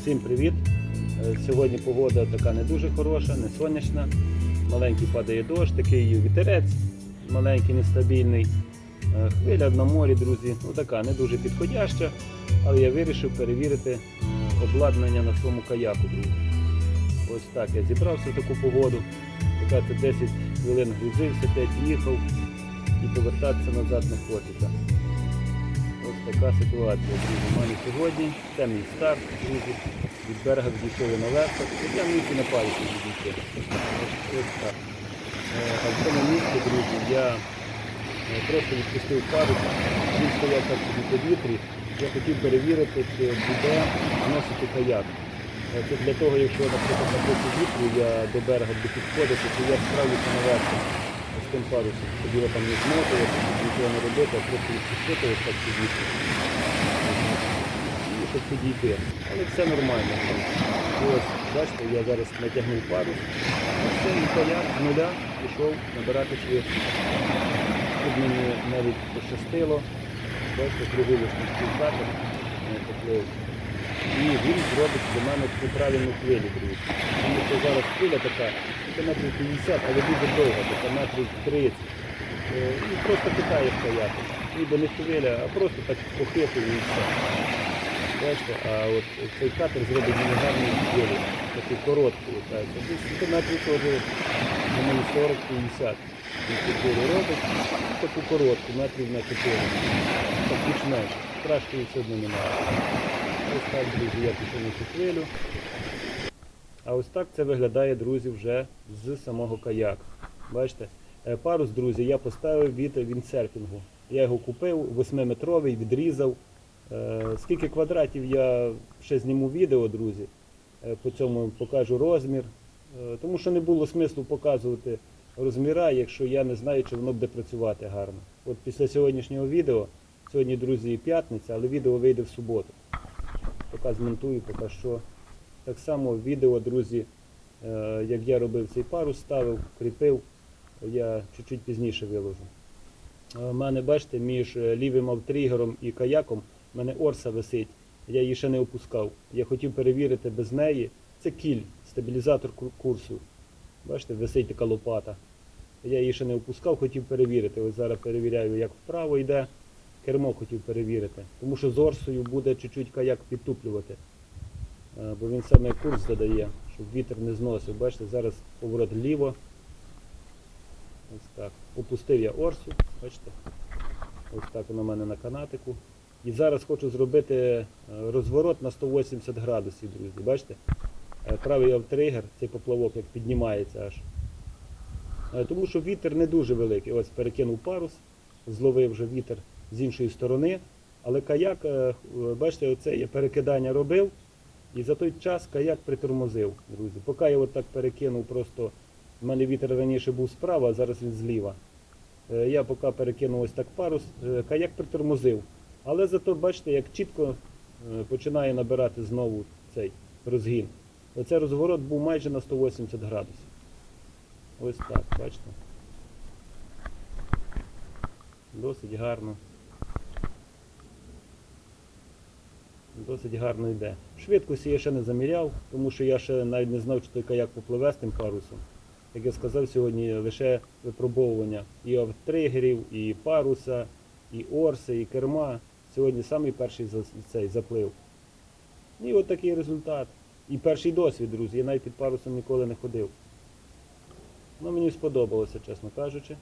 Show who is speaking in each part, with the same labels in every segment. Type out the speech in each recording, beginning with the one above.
Speaker 1: Всім привіт! Е, Сьогодні погода така не дуже хороша, не сонячна. Маленький падає дощ, такий вітерець, маленький, нестабільний. Е, Хвиля на морі, друзі, ну така не дуже підходяща, але я вирішив перевірити е, обладнання на своєму каяку, друзі. Ось так я зібрався в таку погоду. Така 10 хвилин грузився, 5 їхав і повертатися назад не хочеться. Така ситуація, друзі. У мене сьогодні темний старт, друзі. Від берега відійшли на лесах. Я місці на ось так. Е, А в цьому місці, друзі, я е, просто відпустив пару, він стояв так собі по вітрі. Я хотів перевірити, чи буде носити каяк. Е, Це для того, якщо, наприклад, на вітру я до берега буду підходити, то я справлюся наверху з тим парусом. Тоді я там не змотувати, нічого не робити, а просто відпустити так вітру. І щоб підійти. Але все нормально. Ось, бачите, я зараз натягнув парус. Все, і каяк з нуля пішов набирати швидкість. Тут мені навіть пощастило. Бачите, круговишний співкатер поплив. І він зробить для мене таку правильну хвилю. Тому що зараз хвиля така, це метрів 50, але дуже довга, така метрів 30. Е, І просто в каяку. Ніби не хвиля, а просто так похитує і все. Бачите, а от цей катер зробить мені хвилю, таку коротку, виходить. Десь метрів теж на мені 40-50. Він робить, таку коротку, метрів на 4. Так більш-менш. Кращої все одно немає. Ось так, друзі, я пішов на цю хвилю. А ось так це виглядає, друзі, вже з самого каяка. Бачите? Е, Парус, друзі, я поставив від віндсерфінгу. Я його купив, 8-метровий, відрізав. Е, Скільки квадратів я ще зніму відео, друзі. Е, По цьому покажу розмір. Тому що не було смислу показувати розміра, якщо я не знаю, чи воно буде працювати гарно. От після сьогоднішнього відео, сьогодні, друзі, п'ятниця, але відео вийде в суботу. Поки змонтую, поки що. Так само відео, друзі, е, як я робив цей парус, ставив, кріпив, я чуть-чуть пізніше виложу. У мене, бачите, між е, лівим автригером і каяком в мене орса висить. Я її ще не опускав. Я хотів перевірити без неї. Це кіль, стабілізатор курсу. Бачите, висить така лопата. Я її ще не опускав, хотів перевірити. Ось зараз перевіряю, як вправо йде. Кермо хотів перевірити. Тому що з орсою буде чуть-чуть каяк підтуплювати. Е, Бо він саме курс задає, щоб вітер не зносив. Бачите, зараз поворот вліво. Ось так. Опустив я орсу, бачите? Ось так воно в мене на канатику. І зараз хочу зробити е, розворот на 180 градусів, друзі. Бачите? Е, Правий автригер, цей поплавок, як піднімається аж. Тому що вітер не дуже великий. Ось перекинув парус, зловив вже вітер з іншої сторони. Але каяк, бачите, оце я перекидання робив. І за той час каяк притормозив, друзі. Поки я от так перекинув, просто в мене вітер раніше був справа, а зараз він зліва. Е, Я поки перекинув ось так парус, е, каяк притормозив. Але зато бачите, як чітко е, починає набирати знову цей розгін. Оцей розворот був майже на 180 градусів. Ось так, бачите. Досить гарно. Досить гарно йде. Швидкості я ще не заміряв, тому що я ще навіть не знав, чи той каяк попливе з тим парусом. Як я сказав, сьогодні лише випробовування і автригерів, і паруса, і орси, і керма. Сьогодні самий перший цей заплив. І от такий результат. І перший досвід, друзі. Я навіть під парусом ніколи не ходив. Ну, мені сподобалося, чесно кажучи.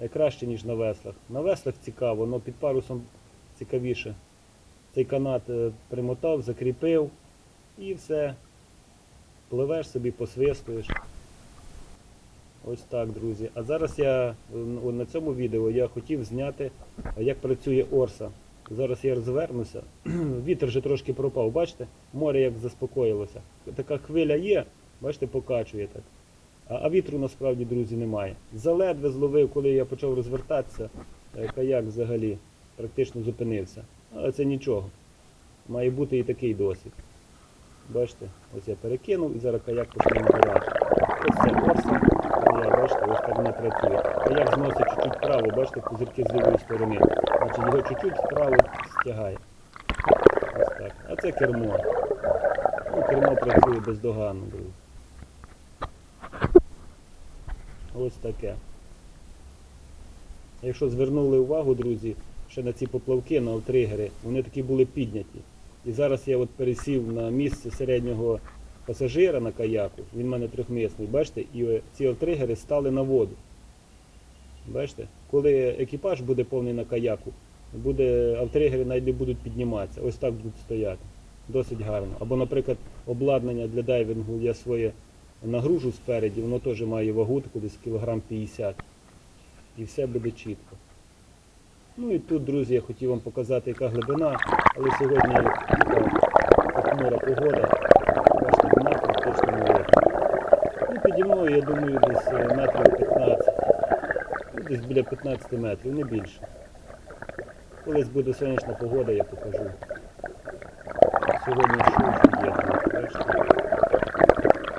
Speaker 1: Е, Краще, ніж на веслах. На веслах цікаво, але під парусом цікавіше. Цей канат е, примотав, закріпив і все. Пливеш собі, посвистуєш. Ось так, друзі. А зараз я е, на цьому відео я хотів зняти, е, як працює орса. Зараз я розвернуся. Вітер вже трошки пропав, бачите? Море як заспокоїлося. Така хвиля є, бачите, покачує так. А, вітру насправді, друзі, немає. Заледве зловив, коли я почав розвертатися, каяк взагалі практично зупинився. Але це нічого. Має бути і такий досвід. Бачите, ось я перекинув і зараз каяк почне набирати. Ось це орса. Я, бачите, ось так вона працює. Каяк зносить чуть-чуть вправо, бачите, козирки з лівої сторони. Значить його чуть-чуть вправо стягає. Ось так. А це кермо. Ну, кермо працює бездоганно. Ось таке. Якщо звернули увагу, друзі, ще на ці поплавки, на тригери, вони такі були підняті. І зараз я от пересів на місце середнього пасажира на каяку, він в мене трьохмісний, бачите, і ці отригери стали на воду. Бачите? Коли екіпаж буде повний на каяку, буде, автригери навіть не будуть підніматися, ось так будуть стояти. Досить гарно. Або, наприклад, обладнання для дайвінгу я своє нагружу спереді, воно теж має вагу таку десь кілограм 50. І все буде чітко. Ну і тут, друзі, я хотів вам показати, яка глибина, але сьогодні така похмура погода. Бачите, дна практично не видно. Ну, піді мною, я думаю, десь е, метрів 15. Ну, десь біля 15 метрів, не більше. Колись буде сонячна погода, я покажу. Сьогодні шум є, бачите?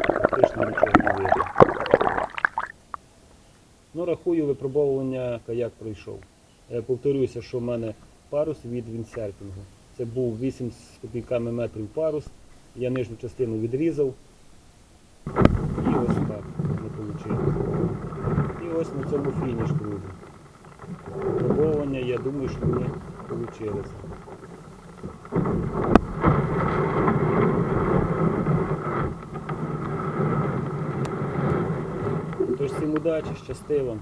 Speaker 1: Практично нічого не видно. Ну, рахую, випробовування каяк пройшов. Я повторюся, що в мене парус від віндсерфінгу. Це був 8 з копійками метрів парус. Я нижню частину відрізав. І ось так не вийшло. І ось на цьому фініш, друзі. Випробовування, я думаю, що мені вийшло. Тож всім удачі, щасти вам.